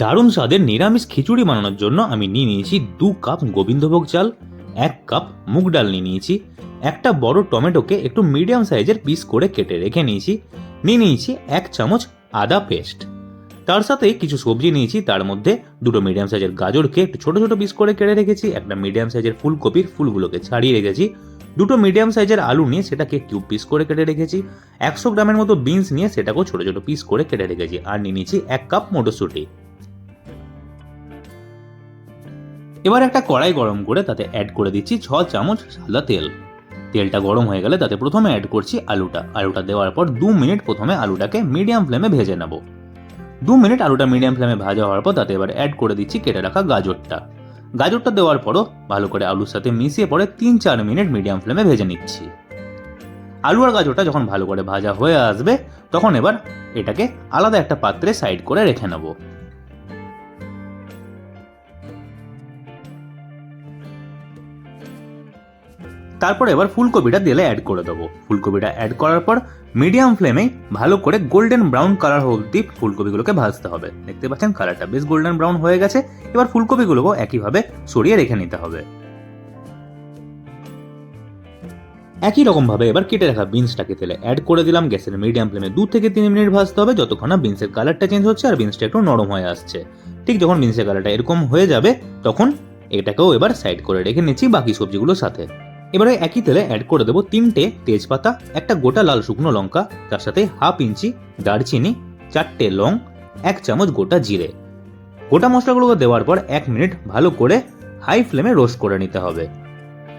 দারুণ স্বাদের নিরামিষ খিচুড়ি বানানোর জন্য আমি নিয়ে নিয়েছি দু কাপ গোবিন্দভোগ চাল, এক কাপ মুগ ডাল নিয়ে নিয়েছি, একটা বড় টমেটোকে একটু মিডিয়াম সাইজের পিস করে কেটে রেখে নিয়েছি, নিয়ে নিয়েছি এক চামচ আদা পেস্ট। তার সাথে কিছু সবজি নিয়েছি, তার মধ্যে দুটো মিডিয়াম সাইজের গাজরকে একটু ছোটো ছোটো পিস করে কেটে রেখেছি, একটা মিডিয়াম সাইজের ফুলকপির ফুলগুলোকে ছাড়িয়ে রেখেছি, দুটো মিডিয়াম সাইজের আলু নিয়ে সেটাকে কিউব পিস করে কেটে রেখেছি, একশো গ্রামের মতো বিনস নিয়ে সেটাকেও ছোটো ছোটো পিস করে কেটে রেখেছি, আর নিয়ে নিয়েছি এক কাপ মটরশুঁটি। এবার একটা কড়াই গরম করে তাতে অ্যাড করে দিচ্ছি ছ চামচ সাদা তেল। তেলটা গরম হয়ে গেলে তাতে প্রথমে অ্যাড করছি আলুটা। আলুটা দেওয়ার পর দু মিনিট প্রথমে আলুটাকে মিডিয়াম ফ্লেমে ভেজে নেব। দু মিনিট আলুটা মিডিয়াম ফ্লেমে ভাজা হওয়ার পর তাতে এবার অ্যাড করে দিচ্ছি কেটে রাখা গাজরটা। গাজরটা দেওয়ার পরও ভালো করে আলুর সাথে মিশিয়ে পরে তিন চার মিনিট মিডিয়াম ফ্লেমে ভেজে নিচ্ছি। আলু আর গাজরটা যখন ভালো করে ভাজা হয়ে আসবে, তখন এবার এটাকে আলাদা একটা পাত্রে সাইড করে রেখে নেব। তারপর এবার ফুলকপিটা তেলে অ্যাড করে দেবো। ফুলকপিটা অ্যাড করার পর মিডিয়াম ফ্লেমে ভালো করে গোল্ডেন ব্রাউন কালার অবধি ফুলকপিগুলোকে ভাজতে হবে। দেখতে পাচ্ছেন কালারটা বেশ গোল্ডেন ব্রাউন হয়ে গেছে। এবার ফুলকপিগুলোকেও একইভাবে সরিয়ে রেখে নিতে হবে। একই রকমভাবে এবার কেটে রাখা বিনসটাকে তেলে অ্যাড করে দিলাম। গ্যাসের মিডিয়াম ফ্লেমে দু থেকে তিন মিনিট ভাজতে হবে। যতক্ষণ না বিনসের কালারটা চেঞ্জ হচ্ছে আর বিনসটা একটু নরম হয়ে আসছে। ঠিক যখন বিনসের কালারটা এরকম হয়ে যাবে, তখন এটাকেও এবার সাইড করে রেখে নিচ্ছি বাকি সবজিগুলোর সাথে। এবারে একই তেলে অ্যাড করে দেবো তিনটে তেজপাতা, একটা গোটা লাল শুকনো লঙ্কা, তার সাথে হাফ ইঞ্চি দারচিনি, চারটে লং, এক চামচ গোটা জিরে। গোটা মশলাগুলোকে দেওয়ার পর এক মিনিট ভালো করে হাই ফ্লেমে রোস্ট করে নিতে হবে।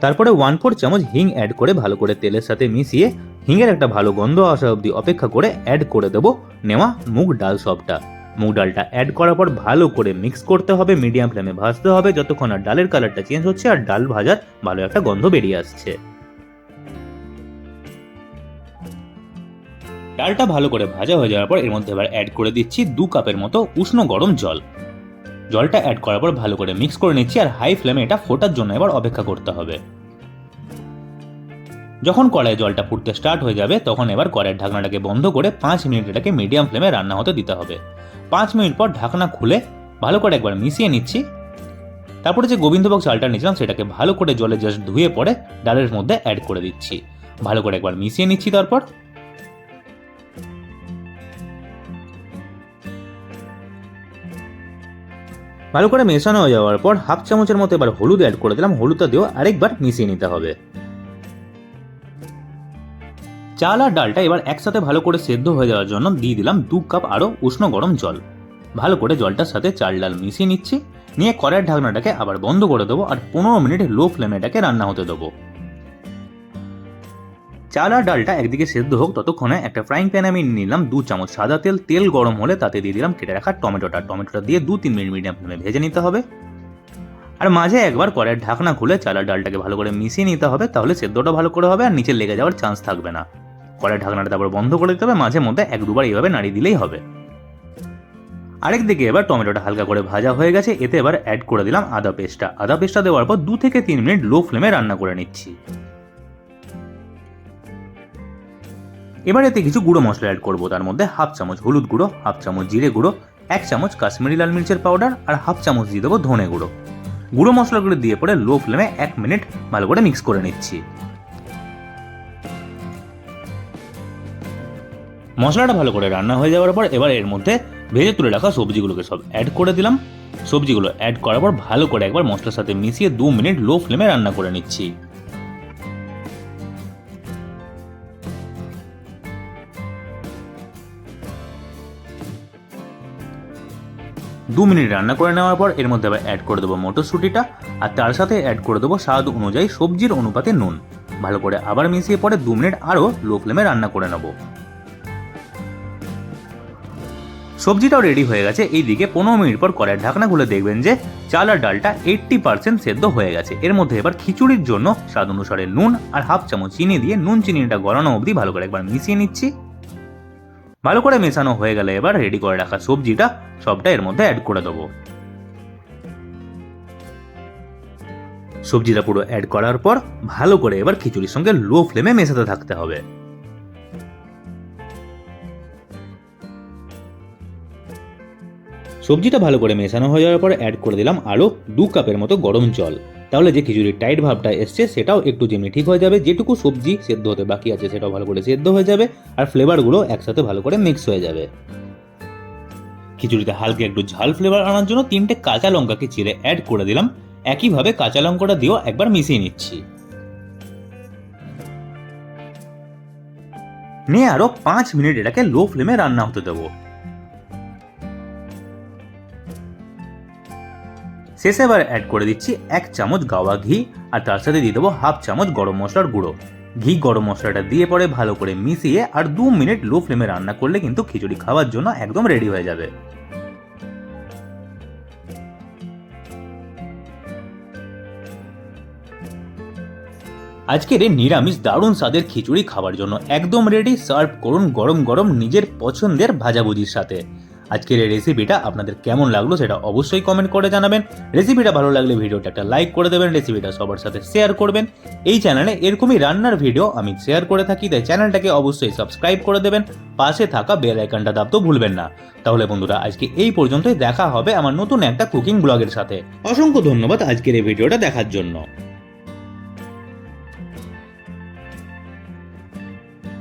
তারপরে ওয়ান ফোর চামচ হিং অ্যাড করে ভালো করে তেলের সাথে মিশিয়ে হিঙের একটা ভালো গন্ধ আসা অবধি অপেক্ষা করে অ্যাড করে দেবো নেওয়া মুগ ডাল সবটা। মুগ ডালটা অ্যাড করার পর ভালো করে মিক্স করতে হবে মিডিয়াম ফ্লেমে ভাজতে হবে, যতক্ষণ আর ডালের কালারটা চেঞ্জ হচ্ছে আর ডাল ভাজার ভালো একটা গন্ধ বেরিয়ে আসছে। ডালটা ভালো করে ভাজা হয়ে যাওয়ার পর এর মধ্যে এবার অ্যাড করে দিচ্ছি দু কাপের মতো উষ্ণ গরম জল। জলটা অ্যাড করার পর ভালো করে মিক্স করে নিচ্ছি আর হাই ফ্লেমে এটা ফোটার জন্য এবার অপেক্ষা করতে হবে। যখন কড়াইয়ে জলটা ফুটতে স্টার্ট হয়ে যাবে, তখন এবার কড়াইয়ের ঢাকনাটাকে বন্ধ করে পাঁচ মিনিট এটাকে মিডিয়াম ফ্লেমে রান্না হতে দিতে হবে। পাঁচ মিনিট পর ঢাকনা খুলে ভালো করে একবার মিশিয়ে নিচ্ছি। তারপরে যে গোবিন্দভোগ চালটা নিয়েছিলাম, সেটাকে ভালো করে জলে জাস্ট ধুয়ে পরে ডালের মধ্যে অ্যাড করে দিচ্ছি। ভালো করে একবার মিশিয়ে নিচ্ছি তারপর। ভালো করে মেশানো হয়ে যাওয়ার পর হাফ চামচের মতো এবার হলুদ অ্যাড করে দিলাম। হলুদটা দিয়েও আরেকবার মিশিয়ে নিতে হবে। চাল আর ডালটা এবার একসাথে ভালো করে সেদ্ধ হয়ে যাওয়ার জন্য দিয়ে দিলাম দু কাপ আরও উষ্ণ গরম জল। ভালো করে জলটার সাথে চাল ডাল মিশিয়ে নিচ্ছি। নিয়ে কড়াইয়ের ঢাকনাটাকে আবার বন্ধ করে দেবো আর পনেরো মিনিট লো ফ্লেমে এটাকে রান্না হতে দেবো। চাল আর ডালটা একদিকে সেদ্ধ হোক, ততক্ষণে একটা ফ্রাইং প্যানে আমি নিলাম দু চামচ সাদা তেল। তেল গরম হলে তাতে দিয়ে দিলাম কেটে রাখা টমেটোটা। টমেটোটা দিয়ে দু তিন মিনিট মিডিয়াম ফ্লেমে ভেজে নিতে হবে। আর মাঝে একবার কড়াইয়ের ঢাকনা খুলে চাল আর ডালটাকে ভালো করে মিশিয়ে নিতে হবে, তাহলে সেদ্ধটা ভালো করে হবে আর নিচে লেগে যাওয়ার চান্স থাকবে না। কড়াই ঢাকনাটা তারপর বন্ধ করে দিতে হবে, মাঝে মধ্যে এক দুবার এইভাবে নাড়িয়ে দিলেই হবে। আরেক দিকে এবার টমেটোটা হালকা করে ভাজা হয়ে গেছে, এতে এবার অ্যাড করে দিলাম আদা পেস্টটা। আদা পেস্টটা দেওয়ার পর দু থেকে তিন মিনিট লো ফ্লেমে রান্না করে নিচ্ছি। এবার এতে কিছু গুঁড়ো মশলা অ্যাড করব, তার মধ্যে হাফ চামচ হলুদ গুঁড়ো হাফ চামচ জিরে গুঁড়ো, এক চামচ কাশ্মীরি লাল মির্চের পাউডার আর হাফ চামচ দিয়ে দেবো ধনে গুঁড়ো। গুঁড়ো মশলাগুলো দিয়ে পরে লো ফ্লেমে এক মিনিট ভালো করে মিক্স করে নিচ্ছি। মশলাটা ভালো করে রান্না হয়ে যাওয়ার পর এবার এর মধ্যে ভেজে তুলে রাখা সবজিগুলোকে সব অ্যাড করে দিলাম। সবজিগুলো অ্যাড করার পর ভালো করে একবার মশলার সাথে মিশিয়ে দু মিনিট লো ফ্লেমে রান্না করে নিচ্ছি। দু মিনিট রান্না করে নেওয়ার পর এর মধ্যে আবার অ্যাড করে দেবো মটরশুঁটিটা আর তার সাথে অ্যাড করে দেবো স্বাদ অনুযায়ী সবজির অনুপাতে নুন। ভালো করে আবার মিশিয়ে পরে দু মিনিট আরও লো ফ্লেমে রান্না করে নেব। সবজিটাও রেডি হয়ে গেছে। এই দিকে পনেরো মিনিট পর কড়াইয়ের ঢাকনা খুলে দেখবেন যে চাল আর ডালটা এইট্টি পার্সেন্ট সেদ্ধ হয়ে গেছে। এর মধ্যে এবার খিচুড়ির জন্য স্বাদ অনুসারে নুন আর হাফ চামচ চিনি দিয়ে নুন চিনিটা গলানো অবধি ভালো করে একবার মিশিয়ে নিচ্ছি। ভালো করে মেশানো হয়ে গেলে এবার রেডি করে রাখা সবজিটা সবটা এর মধ্যে অ্যাড করে দেবো। সবজিটা পুরো অ্যাড করার পর ভালো করে এবার খিচুড়ির সঙ্গে লো ফ্লেমে মেশাতে থাকতে হবে। সবজিটা ভালো করে মেশানো হয়ে যাওয়ার পর অ্যাড করে দিলাম আরও দু কাপের মতো গরম জল। তাহলে যে খিচুড়ির টাইট ভাবটা এসছে, সেটাও একটু যেমনি ঠিক হয়ে যাবে। যেটুকু সবজি সেদ্ধ হতে বাকি আছে, সেটাও ভালো করে সেদ্ধ হয়ে যাবে আর ফ্লেভারগুলো একসাথে ভালো করে মিক্স হয়ে যাবে। খিচুড়িতে হালকা একটু ঝাল ফ্লেভার আনার জন্য তিনটে কাঁচা লঙ্কাকে চিড়ে অ্যাড করে দিলাম। একইভাবে কাঁচা লঙ্কাটা দিয়েও একবার মিশিয়ে নিচ্ছি। নিয়ে আরও পাঁচ মিনিট এটাকে লো ফ্লেমে রান্না হতে দেবো। শেষে এবার অ্যাড করে দিচ্ছি এক চামচ গাওয়া ঘি, আর তার সাথে দিয়ে দেবো হাফ চামচ গরম মশলার গুঁড়ো। ঘি গরম মশলাটা দিয়ে পরে ভালো করে মিশিয়ে আর দু মিনিট লো ফ্লেমে রান্না করলে কিন্তু খিচুড়ি খাওয়ার জন্য একদম রেডি হয়ে যাবে। আজকের এই নিরামিষ দারুণ স্বাদের খিচুড়ি খাওয়ার জন্য একদম রেডি সার্ভ করুন গরম গরম নিজের পছন্দের ভাজাভুজির সাথে। আজকের এই রেসিপিটা আপনাদের কেমন লাগল সেটা অবশ্যই কমেন্ট করে জানাবেন। রেসিপিটা ভালো লাগলে ভিডিওটা একটা লাইক করে দেবেন রেসিপিটা সবার সাথে শেয়ার করবেন। এই চ্যানেলে এরকমই রান্নার ভিডিও আমি শেয়ার করে থাকি, তাই চ্যানেলটাকে অবশ্যই সাবস্ক্রাইব করে দেবেন। পাশে থাকা বেল আইকনটা দাবতেও ভুলবেন না। তাহলে বন্ধুরা, আজকে এই পর্যন্তই। দেখা হবে আমার নতুন একটা কুকিং ব্লগের সাথে। অসংখ্য ধন্যবাদ আজকের এই ভিডিওটা দেখার জন্য।